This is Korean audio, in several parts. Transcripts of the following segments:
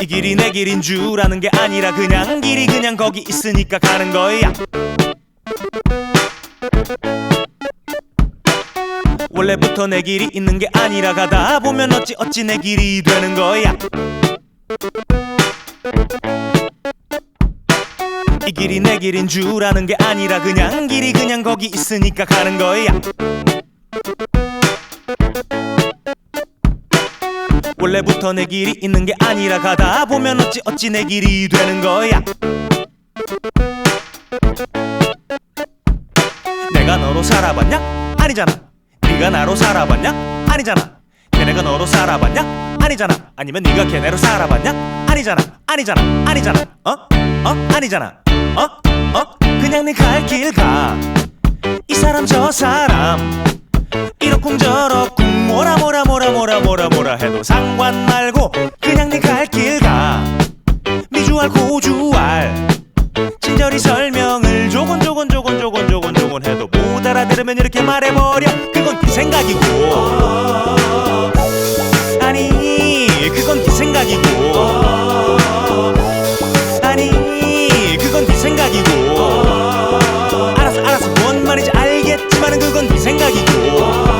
이 길이 내 길인 줄 아는 게 아니라 그냥 길이 그냥 거기 있으니까 가는 거야. 원래부터 내 길이 있는 게 아니라 가다 보면 어찌 어찌 내 길이 되는 거야. 이 길이 내 길인 줄 아는 게 아니라 그냥 길이 그냥 거기 있으니까 가는 거야 원래부터 내 길이 있는 게 아니라 가다 보면 어찌 어찌 내 길이 되는 거야 내가 너로 살아봤냐? 아니잖아 네가 나로 살아봤냐? 아니잖아 걔네가 너로 살아봤냐? 아니잖아 아니면 네가 걔네로 살아봤냐? 아니잖아 아니잖아 아니잖아 어? 어? 아니잖아 어? 어? 그냥 네 갈 길 가 이 사람 저 사람 이러쿵저러쿵 뭐라 뭐라 뭐라 뭐라 뭐라 뭐라 해도 상관 말고 그냥 네 갈 길 가. 미주알 고주알. 친절히 설명을 조곤 조곤 조곤 조곤 조곤 조곤 해도 못 알아들으면 이렇게 말해버려. 그건 네 생각이고. 아니 그건 네 생각이고. 아니 그건 네 생각이고. 알았어 알았어. 뭔 말인지 알겠지만 은 그건 네 생각이고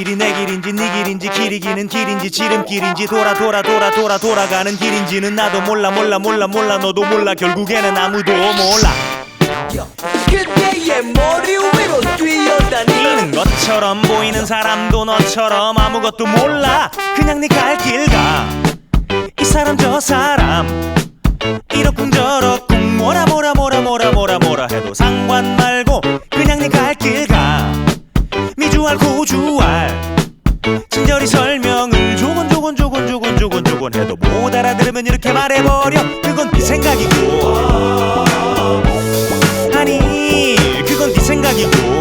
길이 내 길인지 네 길인지 길이 기는 길인지 지름길인지 돌아 돌아 돌아 돌아 돌아가는 길인지는 나도 몰라 몰라 몰라 몰라 너도 몰라 결국에는 아무도 몰라 그대의 머리 위로 뛰어다니는 것처럼 보이는 사람도 너처럼 아무것도 몰라 그냥 네 갈 길 가. 이 사람 저 사람 이러쿵저러쿵 뭐라 뭐라 뭐라 뭐라 뭐라 뭐라 해도 상관 미주알 고주알 친절히 설명을 조곤 조곤 조곤 조곤 조곤 조곤 해도 못 알아들으면 이렇게 말해버려. 그건 네 생각이고. 아니 그건 네 생각이고